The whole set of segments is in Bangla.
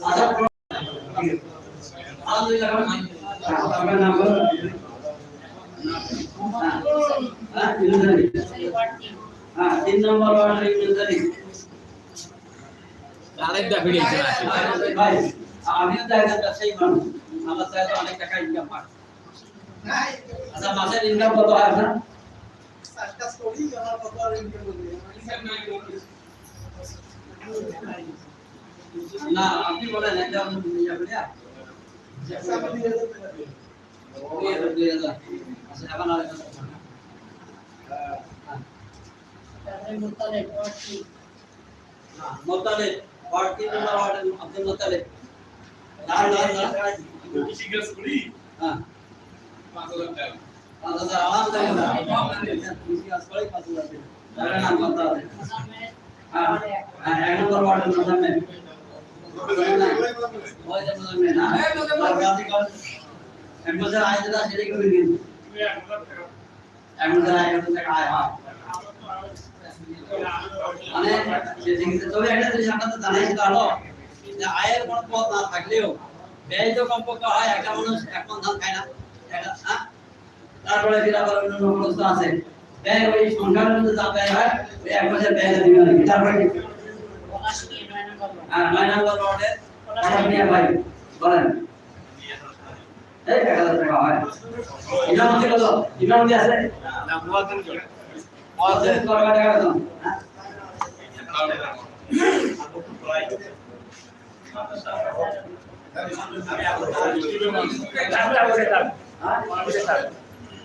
আচ্ছা তিন নম্বর ওয়ার্ড ইউজারি আরেকটা ভিডিও ভাই আমিও জায়গা ব্যবসায়ী মানুষ আমার জায়গা অনেক টাকা ইনকাম আচ্ছা মাসের ইনকাম কত হয় আপনার না আপনি বলেন একটা ইয়া করে দুই হাজার আচ্ছা এখন আর মোতালে ওয়ার্ড তিন নম্বর ওয়ার্ড আব্দুল মোতালে নাম নাম নাম হ্যাঁ পাঁচ হাজার আলহামদুলিল্লাহ তুমি কাজ করে পাঁচ হাজার দিন তাহলে নাম কত আছে হ্যাঁ হ্যাঁ এক নম্বর ওয়ার্ডের নাম নেই ওই যে নাম নেই না আর গাদি কর এক বছর করবেন এক আয়ের কোনো পথ না থাকলেও ব্যয় তো কমপক্ষে হয় একটা মানুষ এক মন ধান খায় না তারপরে ফির আবার অন্য খরচ আছে। ব্যয় ওই সংখ্যার মধ্যে যা ব্যয় হয় ওই এক বছর ব্যয় দিবে নাকি তারপরে কি? আর নম্বর ওয়ার্ডে অর্ডার নিয়ে ভাই বলেন। এই এক হাজার টাকা হয়। ইমামতি কত? ইমামতি আছে? মহাজেন করবা টাকা কত হ্যাঁ। ঠিক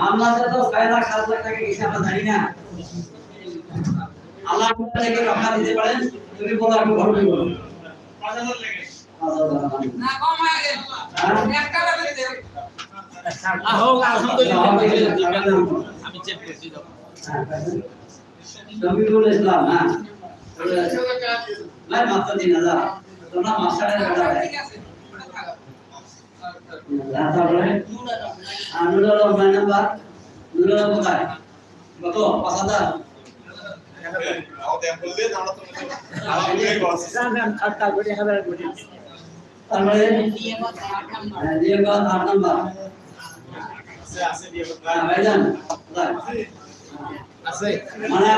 মামলাতে তো ছয় লাখ সাত লাখ টাকা গেছে আমরা জানি না আল্লাহ আপনাকে রক্ষা দিতে পারেন তুমি বলো আমি ঘর আলহামদুলিল্লাহ আমি চেক করছি তো ইসলাম হ্যাঁ। মাত্র তিন হাজার। তোমরা মাস্টারের বেটা ভাই ঠিক আছে তারপরে নুরুল আলম নয় নাম্বার নুরুল আলম কোথায় কত? পাঁচ হাজার? তারপরে হ্যাঁ, আট নাম্বার। হ্যাঁ, মানে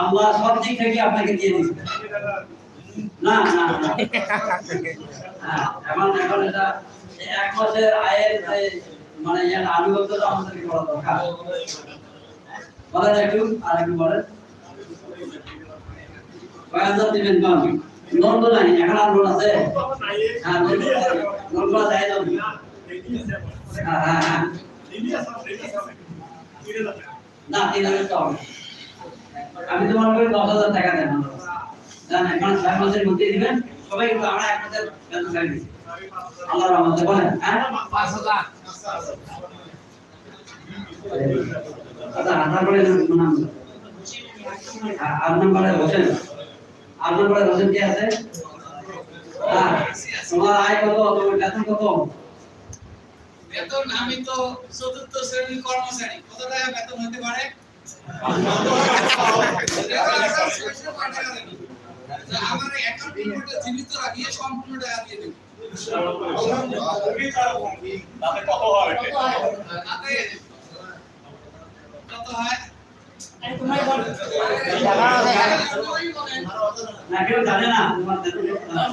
আল্লাহ সব দিক থেকে আপনাকে দিয়ে দিচ্ছে। না না না। হ্যাঁ, এখন এটা এক মাসের আয়ের মানে আমাদেরকে করা দরকার। বলেন একটু আর একটু বলেন। হাজার দিবেন তো নাই এখন আর আছে? হ্যাঁ হ্যাঁ হ্যাঁ না তিন হাজার হবে। আমি তোমার দশ হাজার টাকা দেন। এখন ছয় মাসের মধ্যে দিবেন সবাই কিন্তু আমরা এক মাসের বেতন ছাড়ি দিচ্ছি আল্লাহর রহমতে বলেন হ্যাঁ? পাঁচ হাজার আচ্ছা তারপরে নাম? আ- আট হোসেন আট নম্বরে হোসেন কে আছে? তোমার আয় কত? তোমার বেতন কত? বেতন আমি তো চতুর্থ শ্রেণির কর্মচারী। কত টাকা বেতন হতে পারে? আমার অ্যাকাউন্ট রিপোর্টে জীবিত রাখিয়ে সম্পূর্ণ টাকা দিয়ে দেব কত হয় কত হয় না জানে না না।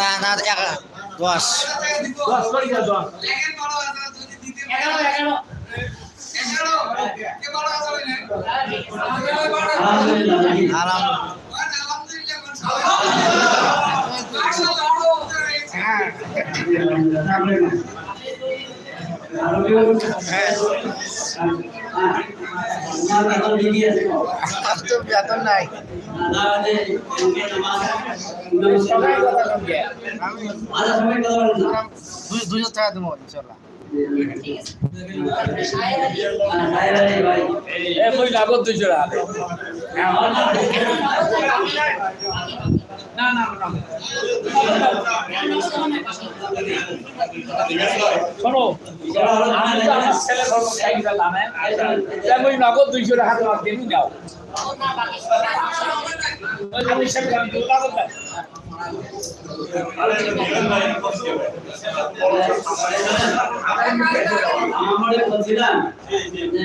না না দশ। দশ দশ। বেতন নাই দুইশো টাকা দেবো ইনশাল্লাহ। লাগত দুইশো টাকা দে। আমার না না না না। শোনো আমি তো আমার ছেলে ধর্ম খাই গেলাম আমি নগদ দুইশো টাকা তোমার দিন দাও ওই আমি সেটা আমি তো লাগত না? আমাদের বলছিলাম যে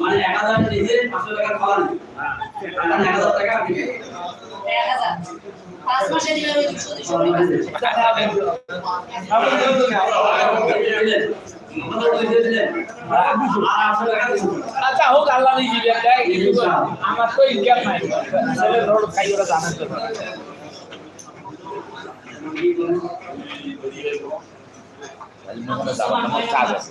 মানে এক হাজার নিজে পাঁচশো টাকা খাওয়ান এখন এক হাজার টাকা পাঁচ মাসে দিলে ওই দুশো দুশো আচ্ছা হোক আল্লাহ আমার তো ইনকাম নাই। ছেলে ধর্ম খাই ওরা জানেন তো। কাজ আছে